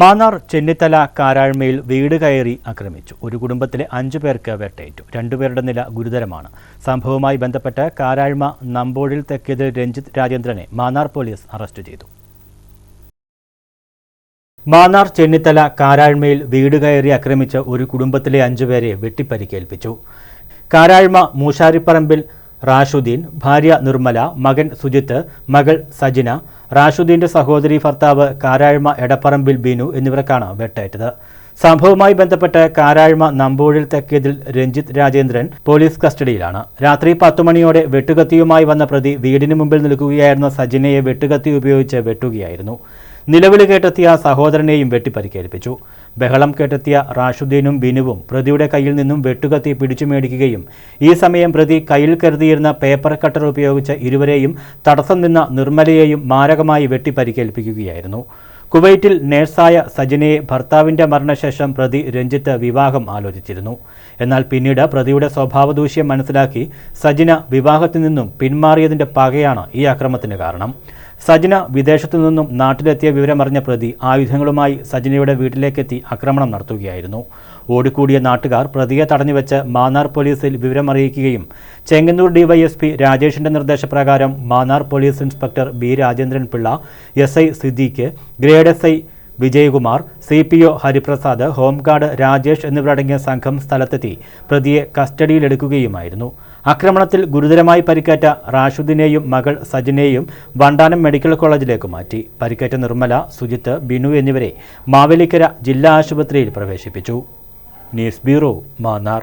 മാന്നാർ ചെന്നിത്തല കാരാഴ്മയിൽ വീട് കയറി ആക്രമിച്ചു. ഒരു കുടുംബത്തിലെ അഞ്ചു പേർക്ക് വെട്ടേറ്റു രണ്ടുപേരുടെ നില ഗുരുതരമാണ്. സംഭവവുമായി ബന്ധപ്പെട്ട് കാരാഴ്മ നമ്പോഴിൽ തെക്കിയതിൽ രഞ്ജിത്ത് രാജേന്ദ്രനെ മാന്നാർ പോലീസ് അറസ്റ്റ് ചെയ്തു. മാന്നാർ ചെന്നിത്തല കാരാഴ്മയിൽ വീട് കയറി ആക്രമിച്ച ഒരു കുടുംബത്തിലെ അഞ്ചുപേരെ വെട്ടിപ്പരിക്കേൽപ്പിച്ചു. കാരാഴ്മ മൂശാരിപ്പറമ്പിൽ റാഷുദ്ദീൻ ഭാര്യ നിർമ്മല മകൻ സുജിത്ത് മകൾ സജിന റാഷുദ്ദീന്റെ സഹോദരി ഭർത്താവ് കാരാഴ്മ എടപ്പറമ്പിൽ ബിനു എന്നിവർക്കാണ് വെട്ടേറ്റത്. സംഭവവുമായി ബന്ധപ്പെട്ട് കാരാഴ്മ നമ്പൂഴിൽ തെക്കേതിൽ രഞ്ജിത്ത് രാജേന്ദ്രൻ പോലീസ് കസ്റ്റഡിയിലാണ്. രാത്രി പത്തു മണിയോടെ വെട്ടുകത്തിയുമായി വന്ന പ്രതി വീടിന് മുമ്പിൽ നിൽക്കുകയായിരുന്ന സജിനയെ വെട്ടുകത്തി ഉപയോഗിച്ച് വെട്ടുകയായിരുന്നു. നിലവിളി കേട്ടെത്തിയ സഹോദരനെയും വെട്ടിപ്പരിക്കേൽപ്പിച്ചു. ബഹളം കേട്ടെത്തിയ റാഷുദ്ദീനും ബിനുവും പ്രതിയുടെ കയ്യിൽ നിന്നും വെട്ടുകത്തി പിടിച്ചു മേടിക്കുകയും ഈ സമയം പ്രതി കയ്യിൽ കരുതിയിരുന്ന പേപ്പർ കട്ടർ ഉപയോഗിച്ച് ഇരുവരെയും തടസ്സം നിന്ന നിർമ്മലയെയും മാരകമായി വെട്ടിപ്പരിക്കേൽപ്പിക്കുകയായിരുന്നു. കുവൈറ്റിൽ നേഴ്സായ സജിനയെ ഭർത്താവിന്റെ മരണശേഷം പ്രതി രഞ്ജിത്ത് വിവാഹം ആലോചിച്ചിരുന്നു. എന്നാൽ പിന്നീട് പ്രതിയുടെ സ്വഭാവദൂഷ്യം മനസ്സിലാക്കി സജിന വിവാഹത്തിൽ നിന്നും പിന്മാറിയതിന്റെ പകയാണ് ഈ അക്രമത്തിന് കാരണം. സജിന വിദേശത്തു നിന്നും നാട്ടിലെത്തിയ വിവരമറിഞ്ഞ പ്രതി ആയുധങ്ങളുമായി സജിനയുടെ വീട്ടിലേക്കെത്തി ആക്രമണം നടത്തുകയായിരുന്നു. ഓടിക്കൂടിയ നാട്ടുകാർ പ്രതിയെ തടഞ്ഞുവെച്ച് മാന്നാർ പോലീസിൽ വിവരമറിയിക്കുകയും ചെങ്ങന്നൂർ ഡിവൈഎസ്പി രാജേഷിന്റെ നിർദ്ദേശപ്രകാരം Mannar police inspector B Rajendran Pillai S I Siddique grade S I Vijayakumar C P O Hariprasad home guard Rajesh എന്നിവരടങ്ങിയ സംഘം സ്ഥലത്തെത്തി പ്രതിയെ കസ്റ്റഡിയിലെടുക്കുകയുമായിരുന്നു. ആക്രമണത്തിൽ ഗുരുതരമായി പരിക്കേറ്റ റാഷുദ്ദീനെയും മകൾ സജിനെയും വണ്ടാനം മെഡിക്കൽ കോളേജിലേക്ക് മാറ്റി. പരിക്കേറ്റ നിർമ്മല സുജിത്ത് ബിനു എന്നിവരെ മാവേലിക്കര ജില്ലാ ആശുപത്രിയിൽ പ്രവേശിപ്പിച്ചു. News bureau Mannar.